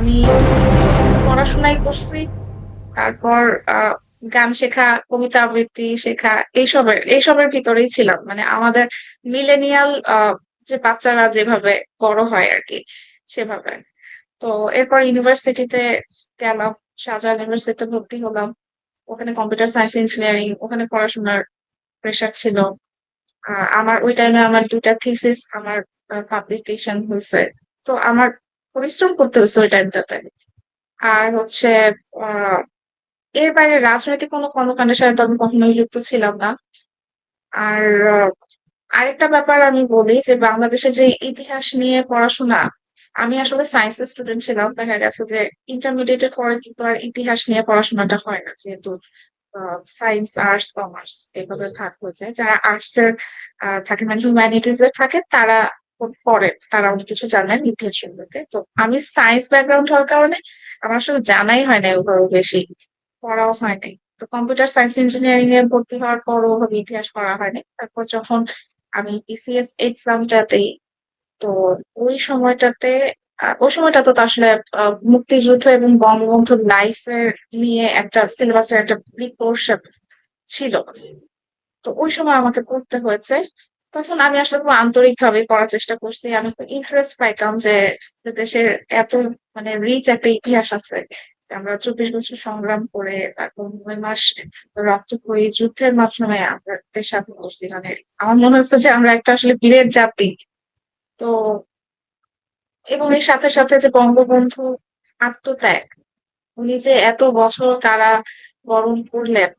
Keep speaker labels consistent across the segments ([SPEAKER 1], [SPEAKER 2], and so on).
[SPEAKER 1] আমি পড়াশোনাই করছি, তারপর গান শেখা, কবিতা আবৃত্তি শেখা, এইসবের এইসবের ভিতরেই ছিলাম। মানে আমাদের মিলেনিয়াল যে বাচ্চারা যেভাবে বড় হয় আর কি সেভাবে। তো এরপর ইউনিভার্সিটিতে গেলাম, শাহজাহান ইউনিভার্সিটিতে ভর্তি হলাম। ওখানে কম্পিউটার সায়েন্স ইঞ্জিনিয়ারিং, ওখানে পড়াশোনার প্রেশার ছিল। আমার, ওই টাইমে আমার দুটা থিসিস আমার পাবলিকেশন হয়েছে। তো আমার পরিশ্রম করতে হয়েছে ওই টাইমটাতে আর হচ্ছে এর বাইরে রাজনৈতিক কোনো কর্মকাণ্ডের সাথে তো আমি কখনোই যুক্ত ছিলাম না। আর আরেকটা ব্যাপার আমি বলি যে বাংলাদেশের যে ইতিহাস নিয়ে পড়াশোনা, আমি আসলে সায়েন্সের স্টুডেন্ট ছিলাম, দেখা গেছে যে ইন্টারমিডিয়েটের পরে কিন্তু আর ইতিহাস নিয়ে পড়াশোনাটা হয় না, যেহেতু সায়েন্স আর্টস কমার্স এভাবে ভাগ হয়ে যায়। যারা আর্টস এর থাকে মানে হিউম্যানিটিজ এর থাকে, তারা পড়ে তারা অনেক কিছু জানেন ইতিহাস সম্পর্কে। তো আমি সায়েন্স ব্যাকগ্রাউন্ড হওয়ার কারণে আমার আসলে জানাই হয় না ওভাবে বেশি, পড়াও হয় নাই। তো কম্পিউটার সায়েন্স ইঞ্জিনিয়ারিং এ ভর্তি হওয়ার পরও ওভাবে ইতিহাস পড়া হয়নি তারপর যখন আমি বিসিএস এক্সামটা দিই তো ওই সময়টাতে ওই সময়টা তো আসলে মুক্তিযুদ্ধ এবং বঙ্গবন্ধুর লাইফের নিয়ে একটা সিলেবাসের একটা বিগ ছিল। তো ওই সময় আমাকে পড়তে হয়েছে। তখন আমি আসলে খুব আন্তরিক ভাবে পড়ার চেষ্টা করছি। আমি খুব ইন্টারেস্ট পাইতাম যে দেশের এত মানে রিচ একটা ইতিহাস আছে আমরা চব্বিশ বছর সংগ্রাম করে তারপর নয় মাস রক্ত বই যুদ্ধের মাধ্যমে আমরা দেশ স্বাধীন করছি। মানে আমার মনে হচ্ছে যে আমরা একটা আসলে বীরের জাতি। তো এবং এর সাথে সাথে যে বঙ্গবন্ধু আত্মত্যাগ, উনি যে এত বছর কারা বরণ করলেন,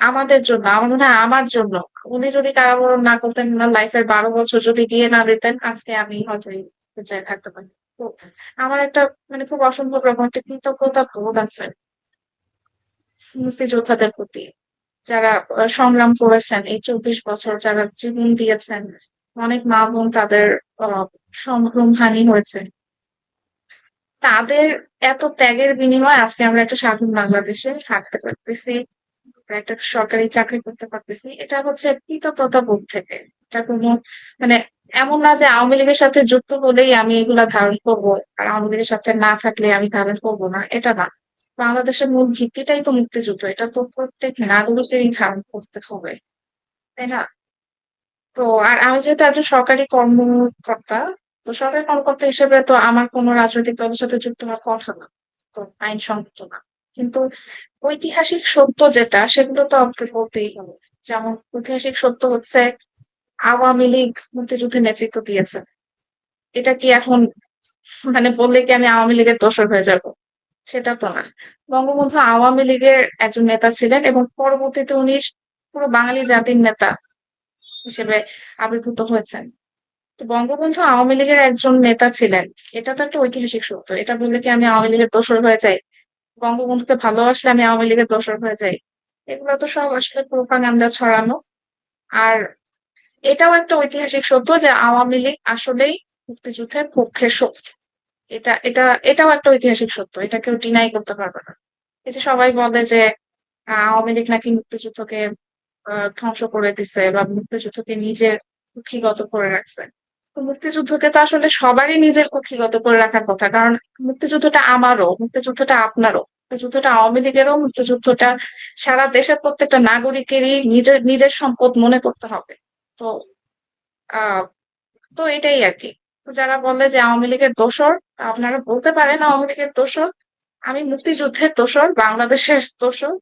[SPEAKER 1] আমাদের জন্য, আমার মনে হয় আমার জন্য উনি যদি কারাবরণ না করতেন না লাইফের বারো বছর যদি দিয়ে না দিতেন, আজকে আমি হয়তো এই পর্যায়ে থাকতে পারি। তো আমার একটা মানে খুব অসম্ভব রকম কৃতজ্ঞতা বোধ আছে মুক্তিযোদ্ধাদের প্রতি। যারা সংগ্রাম করেছেন এই চব্বিশ বছর, যারা জীবন দিয়েছেন, অনেক মা বোন তাদের সম্ভ্রম হানি হয়েছে। তাদের এত ত্যাগের বিনিময়ে আজকে আমরা একটা স্বাধীন বাংলাদেশে হাঁটতে পারতেছি। একটা সরকারি চাকরি করতে পারতেছি, এটা হচ্ছে কৃতজ্ঞতা বোধ থেকে। এটা কোনো মানে এমন না যে আওয়ামী লীগের সাথে যুক্ত হলেই আমি এগুলা ধারণ করব আর আওয়ামী লীগের সাথে না থাকলে আমি ধারণ করব না, এটা না। বাংলাদেশের মূল ভিত্তিটাই তো মুক্তিযুদ্ধ, এটা তো প্রত্যেক নাগরিকেরই ধারণ করতে হবে, তাই না? তো আর আমি যেহেতু একজন সরকারি কর্মকর্তা, তো সরকারি কর্মকর্তা হিসেবে তো আমার কোনো রাজনৈতিক দলের সাথে যুক্ত হওয়ার কথা না, তো আইন সম্মত না। কিন্তু ঐতিহাসিক সত্য যেটা, সেগুলো তো আমাকে বলতেই হবে। যেমন ঐতিহাসিক সত্য হচ্ছে, আওয়ামী লীগ মুক্তিযুদ্ধে নেতৃত্ব দিয়েছে। এটা কি এখন মানে বললে কি আমি আওয়ামী লীগের দোষর হয়ে যাব? সেটা তো না। বঙ্গবন্ধু আওয়ামী লীগের একজন নেতা ছিলেন এবং পরবর্তীতে উনি পুরো বাঙালি জাতির নেতা হিসেবে আবির্ভূত হয়েছেন। তো বঙ্গবন্ধু আওয়ামী লীগের একজন নেতা ছিলেন। এটা তো একটা ঐতিহাসিক সত্য। এটা বললে কি আমি আওয়ামী লীগের দোষর হয়ে যাই? বঙ্গবন্ধুকে ভালোবাসলে আমি আওয়ামী লীগের দোষর হয়ে যাই। এগুলো তো সব আসলে প্রোপাগান্ডা ছড়ানো। আর এটাও একটা ঐতিহাসিক সত্য যে আওয়ামী লীগ আসলেই মুক্তিযুদ্ধের পক্ষের শক্তি। এটা এটা, এটাও একটা ঐতিহাসিক সত্য। এটা কেউ ডিনাই করতে পারবে না। এই যে সবাই বলে যে আওয়ামী লীগ নাকি মুক্তিযুদ্ধকে ধ্বংস করে দিছে বা মুক্তিযুদ্ধকে নিজের কুক্ষিগত করে রাখছে। মুক্তিযুদ্ধকে তো আসলে সবারই নিজের কুক্ষিগত করে রাখার কথা, কারণ মুক্তিযুদ্ধটা আমারও, মুক্তিযুদ্ধটা আপনারও। মুক্তিযুদ্ধটা আওয়ামী লীগেরও, মুক্তিযুদ্ধটা সারা দেশের প্রত্যেকটা নাগরিকেরই নিজের নিজের সম্পদ মনে করতে হবে। তো, আহ, তো এটাই আর কি। তো যারা বলে যে আওয়ামী লীগের দোসর আপনারা বলতে পারেন আওয়ামী লীগের দোসর আমি মুক্তিযুদ্ধের দোসর বাংলাদেশের দোষর,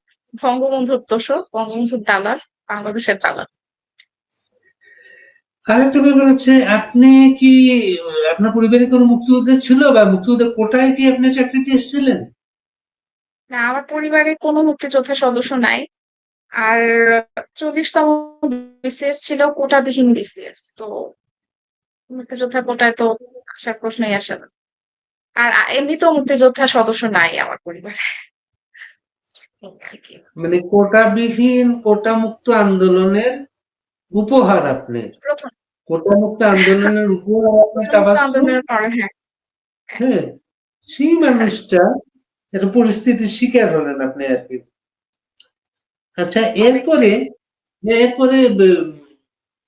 [SPEAKER 1] বঙ্গবন্ধুর দোষর, বঙ্গবন্ধুর দালাল, বাংলাদেশের দালাল।
[SPEAKER 2] আরেকটা ব্যাপার হচ্ছে আপনি কি আপনার পরিবারে কোনো মুক্তিযোদ্ধা ছিল বা মুক্তিযোদ্ধা কোটায় কি আপনি চাকরিতে এসেছিলেন?
[SPEAKER 1] না আমার পরিবারে কোনো মুক্তিযোদ্ধার সদস্য নাই। আর চল্লিশতম বিসিএস ছিল কোটাবিহীন বিসিএস তো মুক্তিযোদ্ধা কোটায় তো আসার প্রশ্নই আসে না। আর এমনিতেও মুক্তিযোদ্ধা সদস্য নাই আমার পরিবারে।
[SPEAKER 2] মানে কোটাবিহীন কোটা মুক্ত আন্দোলনের উপহার আপনি?
[SPEAKER 1] প্রথম।
[SPEAKER 2] কোটা মুক্ত আন্দোলনের উপহার আপনি
[SPEAKER 1] মুক্ত
[SPEAKER 2] তাবাসসুম
[SPEAKER 1] আন্দোলনের পরে হ্যাঁ।
[SPEAKER 2] হ্যাঁ সেই মানুষটা একটা পরিস্থিতির শিকার হলেন আপনি আর কি। আচ্ছা এরপরে এরপরে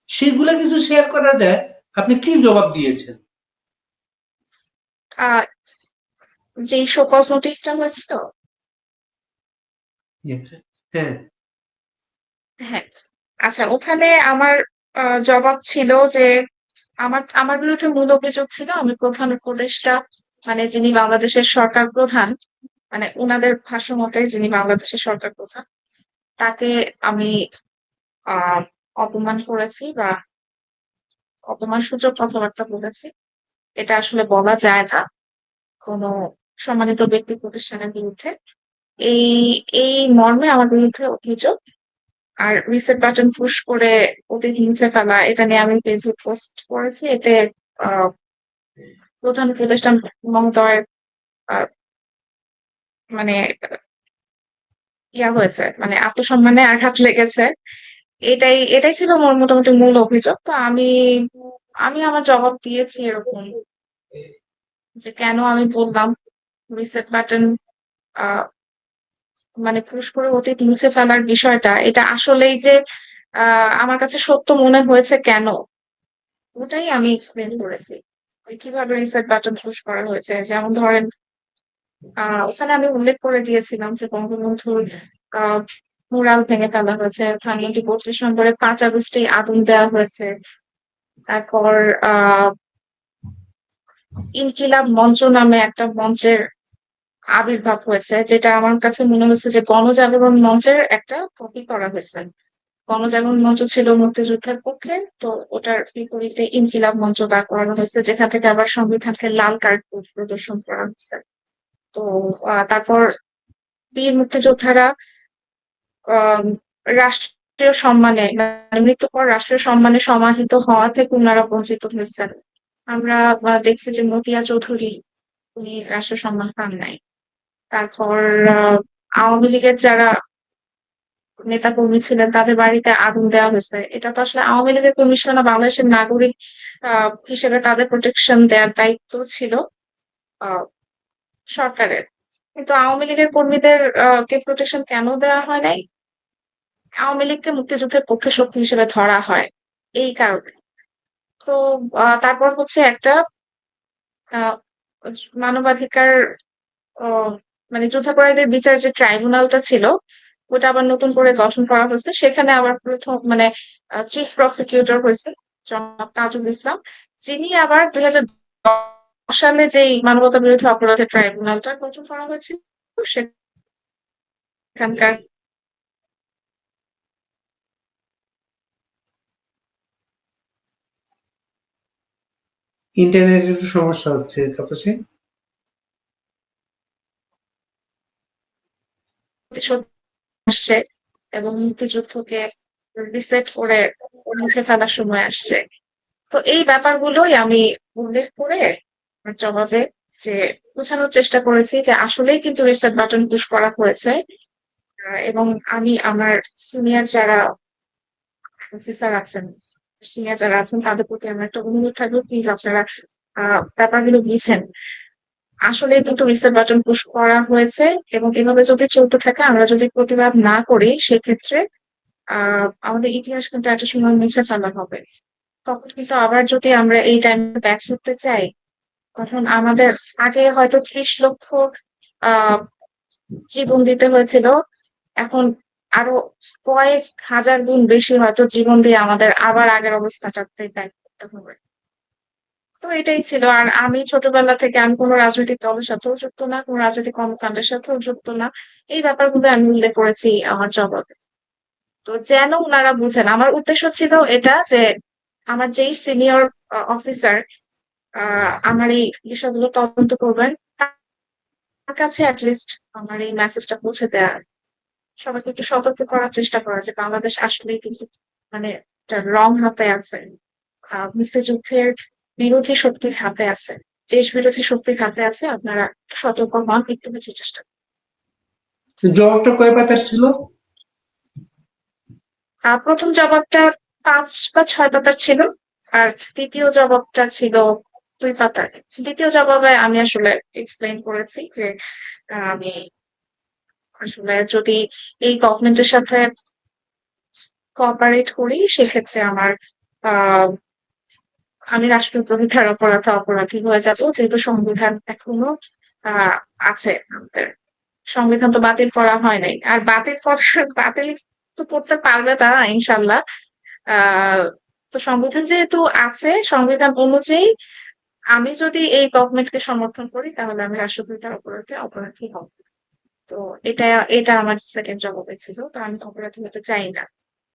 [SPEAKER 2] সেগুলা কিছু শেয়ার করা যায়। আপনি কি জবাব দিয়েছেন?
[SPEAKER 1] যেই শোকজ নোটিশটা হয়েছিল
[SPEAKER 2] হ্যাঁ।
[SPEAKER 1] হ্যাঁ। আচ্ছা ওখানে আমার জবাব ছিল যে আমার আমার বিরুদ্ধে মূল অভিযোগ ছিল, আমি প্রধান উপদেষ্টা মানে যিনি বাংলাদেশের সরকার প্রধান মানে ওনাদের ভাষ্য মতে যিনি বাংলাদেশের সরকার প্রধান, তাকে আমি অপমান করেছি বা অপমান সূচক কথাবার্তা বলেছি। এটা আসলে বলা যায় না কোনো সম্মানিত ব্যক্তি প্রতিষ্ঠানের বিরুদ্ধে। এই এই মর্মে আমার বিরুদ্ধে অভিযোগ আর রিসেট বাটন পুশ করে অতি হিংসে ফেলা এটা নিয়ে আমি ফেসবুক পোস্ট করেছি। এতে প্রধান মহোদয় আহ, মানে ইয়া হয়েছে মানে আত্মসম্মানে আঘাত লেগেছে। এটাই এটাই ছিল মোর মোটামুটি মূল অভিযোগ। তো আমি আমি আমার জবাব দিয়েছি এরকম যে কেন আমি বললাম রিসেট বাটন মানে পুশ করে অতীত মুছে ফেলার বিষয়টা, এটা আসলেই যে আমার কাছে সত্য মনে হয়েছে কেন? ওটাই আমি এক্সপ্লেন করেছি। কীভাবে রিসেট বাটন পুশ করা হয়েছে। যেমন ধরেন ওখানে আমি উল্লেখ করে দিয়েছিলাম যে বঙ্গবন্ধুর মুরাল ভেঙে ফেলা হয়েছে। ধানমন্ত্রী বত্রিশ নম্বরে পাঁচ আগস্টে আগুন দেওয়া হয়েছে। তারপর, আহ, ইনকিলাব মঞ্চ নামে একটা মঞ্চের আবির্ভাব হয়েছে, যেটা আমার কাছে মনে হচ্ছে যে গণজাগরণ মঞ্চের একটা কপি করা হয়েছে। গণজাগরণ মঞ্চ ছিল মুক্তিযুদ্ধের পক্ষে, তো ওটার বিপরীতে ইনকিলাব মঞ্চ দাঁড় করানো হয়েছে, যেখান থেকে আবার সংবিধানকে লাল কার্ড প্রদর্শন করা হয়েছে। তো তারপর বীর মুক্তিযোদ্ধারা রাষ্ট্রীয় সম্মানে মানে মৃত্যুর পর রাষ্ট্রীয় সম্মানে সমাহিত হওয়া থেকে ওনারা বঞ্চিত হয়েছেন। আমরা দেখছি যে মতিয়া চৌধুরী, উনি রাষ্ট্রীয় সম্মান পান নাই। তারপর আওয়ামী লীগের যারা নেতা কর্মী ছিলেন, তাদের বাড়িতে আগুন দেওয়া হয়েছে। এটা তো আসলে আওয়ামী লীগের কর্মী ছিল না বাংলাদেশের নাগরিক হিসেবে তাদের প্রোটেকশন দেওয়ার দায়িত্ব ছিল সরকারের। কিন্তু আওয়ামী লীগের কর্মীদের কে প্রোটেকশন কেন দেওয়া হয় নাই? আওয়ামী লীগকে মুক্তিযুদ্ধের পক্ষে শক্তি হিসেবে ধরা হয়, এই কারণে। তো তারপর হচ্ছে একটা মানবাধিকার মানে যুদ্ধাপরাধীদের বিচার যে ট্রাইব্যুনালটা ছিল, ওটা আবার নতুন করে গঠন করা হয়েছে। সেখানে আবার প্রথম মানে চিফ প্রসিকিউটর হয়েছে, জনাব তাজুল ইসলাম। যিনি আবার দুই হাজার সালে যেই মানবতা বিরোধী অপরাধের ট্রাইব্যুনালটা গঠন করা হয়েছিল, সেখানকার
[SPEAKER 2] ইন্টারনেটের সমস্যা হচ্ছে, তাপসে?
[SPEAKER 1] আসছে এবং মুক্তিযুদ্ধকে রিসেট করে মুছে ফেলার সময় আসছে। তো এই ব্যাপারগুলোই আমি উল্লেখ করে জবাবে যে বোঝানোর চেষ্টা করেছি যে আসলেই কিন্তু রিসেট বাটন পুশ করা হয়েছে। এবং আমি আমার সিনিয়র যারা অফিসার আছেন সিনিয়র যারা আছেন, তাদের প্রতি আমার একটা অনুরোধ থাকবে প্লিজ আপনারা ব্যাপারগুলো বুঝছেন আসলে দুটো রিসেট বাটন পুশ করা হয়েছে এবং এভাবে যদি চলতে থাকে, আমরা যদি প্রতিবাদ না করি, সেক্ষেত্রে, আহ, আমাদের ইতিহাস কিন্তু একটা সময় মুছে ফেলা হবে। তখন কিন্তু আবার যদি আমরা এই টাইমে ব্যাক করতে চাই, তখন আমাদের আগে হয়তো ত্রিশ লক্ষ জীবন দিতে হয়েছিল। এখন আরও কয়েক হাজার গুণ বেশি হয়তো জীবন দিয়ে আমাদের আবার আগের অবস্থাটাতে ব্যাক করতে হবে। তো এটাই ছিল। আর আমি ছোটবেলা থেকে আমি কোনো রাজনৈতিক দলের সাথেও যুক্ত না, কোনো রাজনৈতিক কর্মকাণ্ডের সাথেও যুক্ত না। এই ব্যাপারগুলো আমি উল্লেখ করেছি আমার জবাবে তো যেন ওনারা বুঝেন, আমার উদ্দেশ্য ছিল এটা যে আমার যেই সিনিয়র অফিসার আমার এই বিষয়গুলো তদন্ত করবেন, তার কাছে অ্যাটলিস্ট আমার এই মেসেজটা পৌঁছে দেওয়া সবাইকে একটু সতর্ক করার চেষ্টা করা যে বাংলাদেশ আসলেই কিন্তু মানে রং হাতে আছে। মুক্তিযুদ্ধের বিরোধী শক্তির হাতে আছে। দেশ বিরোধী শক্তির হাতে আছে আপনারা সতর্ক হন একটু বেশি চেষ্টা।
[SPEAKER 2] জবাবটা কয় পাতার ছিল?
[SPEAKER 1] প্রথম জবাবটা পাঁচ বা ছয় পাতার ছিল আর দ্বিতীয় জবাবটা ছিল দুই পাতার। দ্বিতীয় জবাবে আমি আসলে এক্সপ্লেন করেছি যে আমি আসলে যদি এই গভর্নমেন্টের সাথে কোঅপারেট করি সেক্ষেত্রে আমার আহ আমি রাষ্ট্রীয় রাষ্ট্রদ্রোহিতার অপরাধে অপরাধী হয়ে যাব, যেহেতু সংবিধান এখনও আছে আমাদের। সংবিধান তো বাতিল করা হয় নাই। আর বাতিল করা, বাতিল তো করতে পারবে না ইনশাল্লাহ তো সংবিধান যেহেতু আছে, সংবিধান অনুযায়ী আমি যদি এই গভর্নমেন্টকে সমর্থন করি, তাহলে আমি রাষ্ট্রপিতার অপরাধে অপরাধী হব। তো এটা এটা আমার সেকেন্ড জবাবে ছিল, তো আমি অপরাধী হতে চাই না।